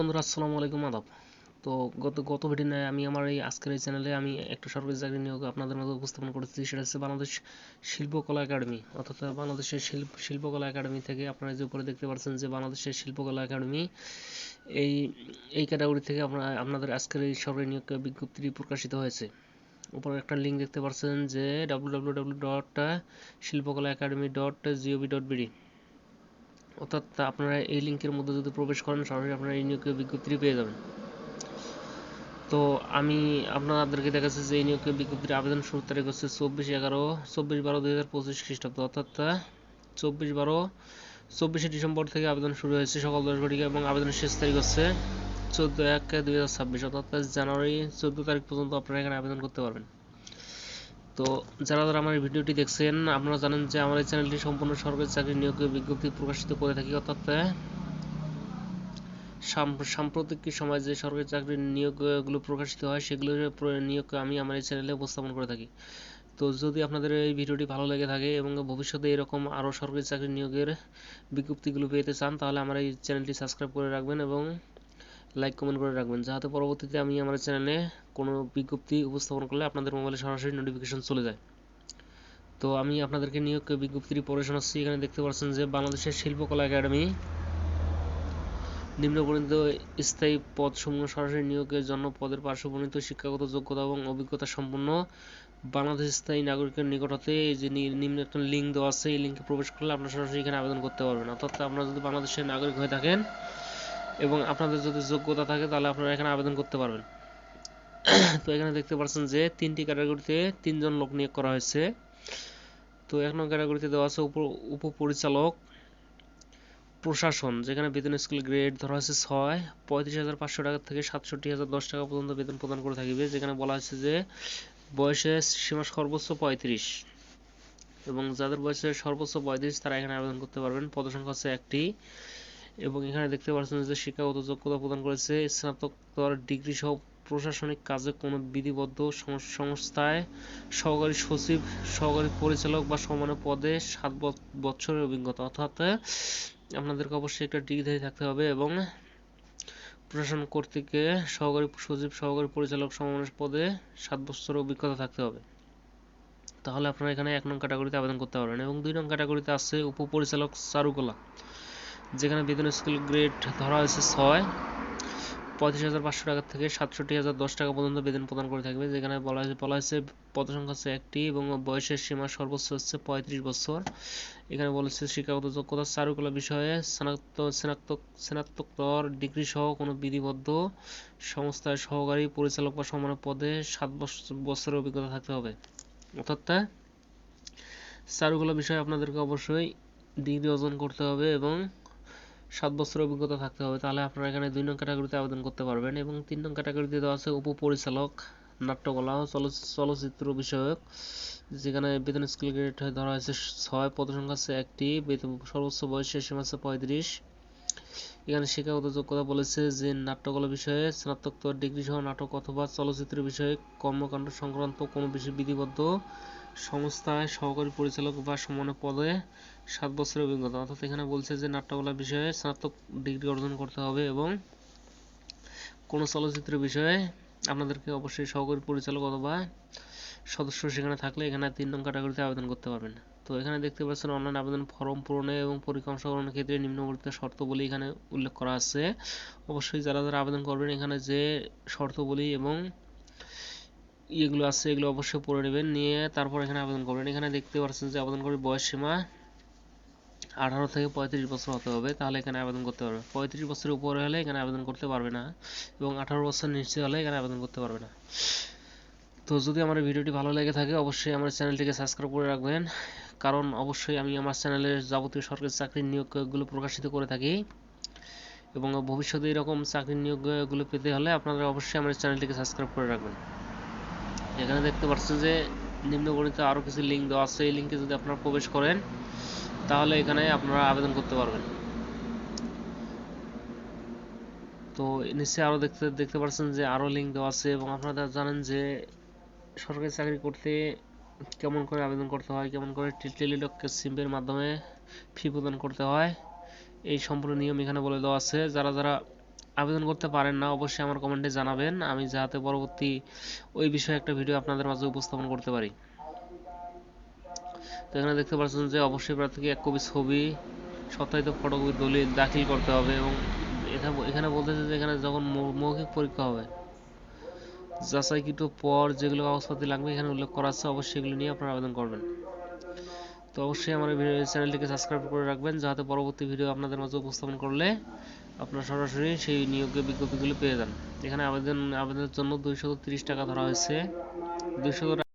বন্ধুরা, আসসালামু আলাইকুম আদাব। তো গত গত ভিডিও আমি আমার এই আজকের এই চ্যানেলে আমি একটা সরকারি চাকরি নিয়োগ আপনাদের মধ্যে উপস্থাপন করেছি। সেটা হচ্ছে বাংলাদেশ শিল্পকলা একাডেমি, অর্থাৎ বাংলাদেশের শিল্প, শিল্পকলা একাডেমি থেকে আপনারা যে উপরে দেখতে পাচ্ছেন যে বাংলাদেশের শিল্পকলা একাডেমি, এই এই ক্যাটাগরি থেকে আপনারা আপনাদের আজকের এই সরকারি নিয়োগ বিজ্ঞপ্তিটি প্রকাশিত হয়েছে। উপরে একটা লিঙ্ক দেখতে পাচ্ছেন যে W W W dot Shilpakala academy dot gov dot BD অর্থাৎ আপনারা এই লিঙ্কের মধ্যে যদি প্রবেশ করেন, সরাসরি আপনারা এই নিয়োগের বিজ্ঞপ্তিটি পেয়ে যাবেন। তো আমি আপনাদেরকে দেখাচ্ছি যে এই নিয়োগের বিজ্ঞপ্তির আবেদন শুরুর তারিখ হচ্ছে চব্বিশ এগারো, চব্বিশ বারো দুই হাজার পঁচিশ খ্রিস্টাব্দ। অর্থাৎ, চব্বিশ বারো, চব্বিশে ডিসেম্বর থেকে আবেদন শুরু হয়েছে সকাল দশ ঘটিকা এবং আবেদনের শেষ তারিখ হচ্ছে চোদ্দ এক দুই হাজার ছাব্বিশ। অর্থাৎ, জানুয়ারি চোদ্দ তারিখ পর্যন্ত আপনারা এখানে আবেদন করতে পারবেন। তো যারা যারা আমার ভিডিওটি দেখছেন, আপনারা জানেন যে আমার এই চ্যানেলটি সম্পূর্ণ সরকারি চাকরি নিয়োগের বিজ্ঞপ্তি প্রকাশিত করে থাকি, অর্থাৎ সাম্প্রতিক সময় যে সরকারি চাকরির নিয়োগগুলো প্রকাশিত হয়, সেগুলোর নিয়োগ আমি আমার এই চ্যানেলে উপস্থাপন করে থাকি। তো যদি আপনাদের এই ভিডিওটি ভালো লেগে থাকে এবং ভবিষ্যতে এরকম আরও সরকারি চাকরি নিয়োগের বিজ্ঞপ্তিগুলো পেতে চান, তাহলে আমার এই চ্যানেলটি সাবস্ক্রাইব করে রাখবেন এবং লাইক কমেন্ট করে রাখবেন। যাতে পরবর্তীতে আমি আমার চ্যানেলে কোনো বিজ্ঞপ্তি উপস্থাপন করলে আপনাদের মোবাইলে সরাসরি নোটিফিকেশন চলে যায়। তো আমি আপনাদেরকে নিয়োগ বিজ্ঞপ্তিটি পড়ে শোনাচ্ছি। এখানে দেখতে পাচ্ছেন যে বাংলাদেশের শিল্পকলা একাডেমি নিম্নবর্ণিত স্থায়ী পদসমূহ সরাসরি নিয়োগের জন্য পদের পার্শ্ববর্ণিত শিক্ষাগত যোগ্যতা এবং অভিজ্ঞতা সম্পন্ন বাংলাদেশ স্থায়ী নাগরিকের নিকট হতে যে নিম্ন একটা লিঙ্ক দেওয়া আছে, এই লিঙ্কে প্রবেশ করলে আপনারা সরাসরি এখানে আবেদন করতে পারবেন। অর্থাৎ আপনারা যদি বাংলাদেশের নাগরিক হয়ে থাকেন এবং আপনাদের যদি যোগ্যতা থাকে, তাহলে আপনারা এখানে আবেদন করতে পারবেন। তো এখানে দেখতে পাচ্ছেন যে, তিনটি ক্যাটাগরিতে তিনজন লোক নিয়োগ করা হয়েছে। তো এক নম্বর ক্যাটাগরিতে দেওয়া আছে উপ, উপপরিচালক, প্রশাসন, যেখানে বেতন স্কেল গ্রেড ধরা হয়েছে ছয়। পঁয়ত্রিশ হাজার পাঁচশো টাকা থেকে সাতষট্টি হাজার দশ টাকা পর্যন্ত বেতন প্রদান করে থাকবে, যেখানে বলা হয়েছে যে, বয়সের সীমা সর্বোচ্চ পঁয়ত্রিশ। এবং যাদের বয়সের সর্বোচ্চ পঁয়ত্রিশ, তারা এখানে আবেদন করতে পারবেন। পদসংখ্যা হচ্ছে একটি। এবং এখানে দেখতে পাচ্ছেন যে শিক্ষাগত যোগ্যতা প্রদান করেছে স্নাতকোত্তর ডিগ্রি সহ প্রশাসনিক কাজে কোনো বিধিবদ্ধ সংস্থায় সহকারী সচিব, সহকারী পরিচালক বা সমান পদে সাত বছরের অভিজ্ঞতা। অর্থাৎ আপনাদেরকে অবশ্যই একটা ডিগ্রি থাকতে হবে এবং প্রশাসন কর্তৃক সহকারী সচিব, সহকারী পরিচালক সমানের পদে সাত বছরের অভিজ্ঞতা থাকতে হবে। তাহলে আপনারা এখানে এক নং ক্যাটাগরিতে আবেদন করতে পারবেন এবং দুই নং ক্যাটাগরিতে আছে উপপরিচালক চারুকলা যেখানে বেতন স্কেল গ্রেড ধরা হয়েছে ছয়, পঁয়ত্রিশ হাজার পাঁচশো টাকা থেকে সাতষট্টি হাজার দশ টাকা পর্যন্ত বেতন প্রদান করে থাকবে। যেখানে বলা হয়েছে বলা হয়েছে পদসংখ্যা হচ্ছে একটি এবং বয়সের সীমা সর্বোচ্চ হচ্ছে পঁয়ত্রিশ বছর। এখানে বলেছে শিক্ষাগত যোগ্যতা, চারুকলা বিষয়ে স্নাতক স্নাতক স্নাতকোত্তর ডিগ্রি সহ কোনো বিধিবদ্ধ সংস্থায় সহকারী পরিচালক বা সমান পদে সাত বছরের অভিজ্ঞতা থাকতে হবে। অর্থাৎ চারুকলা বিষয়ে আপনাদেরকে অবশ্যই ডিগ্রি অর্জন করতে হবে এবং সাত বছরের অভিজ্ঞতা থাকতে হবে, তাহলে আপনারা এখানে দুই নং ক্যাটাগরিতে আবেদন করতে পারবেন এবং তিন নং ক্যাটাগরিতে দেওয়া আছে উপপরিচালক, নাট্যকলা চলচ্চিত্র বিষয়ক, যেখানে বেতন স্কেল গ্রেড ধরা হয়েছে ছয়, পদসংখ্যা আছে একটি, বেতন সর্বোচ্চ বয়সের সীমা আছে পঁয়ত্রিশ। এখানে শিক্ষাগত যোগ্যতা বলেছে যে নাট্যকলা বিষয়ে স্নাতকোত্তর ডিগ্রি সহ নাটক অথবা চলচ্চিত্র বিষয়ে কর্মকাণ্ড সংক্রান্ত কোনো বিধিবদ্ধ সংস্থায় সহকারী পরিচালক বা সমান পদে সাত বছরের অভিজ্ঞতা। অর্থাৎ এখানে বলছে যে নাট্যকলা বিষয়ে স্নাতক ডিগ্রি অর্জন করতে হবে এবং কোনো চলচ্চিত্র বিষয়ে আপনাদেরকে অবশ্যই সহকারী পরিচালক অথবা সদস্য সেখানে থাকলে এখানে তিন নং ক্যাটাগরিতে আবেদন করতে পারবেন। তো এখানে দেখতে পাচ্ছেন অনলাইন আবেদন ফর্ম পূরণে এবং পরীক্ষা অংশগ্রহণের ক্ষেত্রে নিম্নবর্তিত শর্তবলী এখানে উল্লেখ করা আছে। অবশ্যই যারা যারা আবেদন করবেন, এখানে যে শর্তবলী এবং এগুলো আছে, এগুলো অবশ্যই পড়ে নেবেন, নিয়ে তারপর এখানে আবেদন করবেন। এখানে দেখতে পাচ্ছেন যে আবেদন করার বয়স সীমা আঠারো থেকে পঁয়ত্রিশ বছর হতে হবে, তাহলে এখানে আবেদন করতে পারবে। পঁয়ত্রিশ বছরের উপরে হলে এখানে আবেদন করতে পারবে না এবং আঠারো বছর নিচে হলে এখানে আবেদন করতে পারবে না। তো যদি আমার ভিডিওটি ভালো লেগে থাকে, অবশ্যই আমার চ্যানেলটিকে সাবস্ক্রাইব করে রাখবেন। কারণ অবশ্যই আমি আমার চ্যানেলের যাবতীয় সরকারি চাকরির নিয়োগগুলো প্রকাশিত করে থাকি এবং ভবিষ্যতে এরকম চাকরির নিয়োগগুলো পেতে হলে আপনারা অবশ্যই আমার চ্যানেলটিকে সাবস্ক্রাইব করে রাখবেন। এখানে দেখতে পাচ্ছেন যে নিম্নগণিত আরও কিছু লিঙ্ক দেওয়া আছে, এই লিঙ্কে যদি আপনারা প্রবেশ করেন তাহলে এখানে আপনারা আবেদন করতে পারবেন। তো নিশ্চয়ই আরও দেখতে দেখতে পাচ্ছেন যে আরও লিঙ্ক দেওয়া আছে এবং আপনারা জানেন যে সরকারি চাকরি করতে কেমন করে আবেদন করতে হয়, কেমন করে টেলিলক সিমের মাধ্যমে ফি প্রদান করতে হয়, এই সম্পূর্ণ নিয়ম এখানে বলে দেওয়া আছে। যারা যারা আবেদন করতে পারেন না, অবশ্যই আমার কমেন্টে জানাবেন। আমি যাতে পরবর্তী ওই বিষয়ে একটা ভিডিও আপনাদের মাঝে উপস্থাপন করতে পারি। তো এখানে দেখতে পাচ্ছেন যে অবশ্যই প্রার্থীকে এক কপি ছবি সত্যায়িত ফটোকপি দলিল দাখিল করতে হবে এবং এখানে- বলতেছে যে এখানে যখন মৌখিক পরীক্ষা হবে, যাচাইকৃত পর যেগুলো কাগজপাতি লাগবে এখানে উল্লেখ করা আছে, অবশ্যই এগুলো নিয়ে আপনারা আবেদন করবেন। তো অবশ্যই আমার ভিডিও চ্যানেলটিকে সাবস্ক্রাইব করে রাখবেন যাতে পরবর্তী ভিডিও আপনাদের মাঝে উপস্থাপন করলে আপনারা সরাসরি সেই নিয়োগের বিজ্ঞপ্তিগুলো পেয়ে যান। এখানে আবেদন আবেদনের জন্য দুইশত টাকা ধরা হয়েছে। দুইশত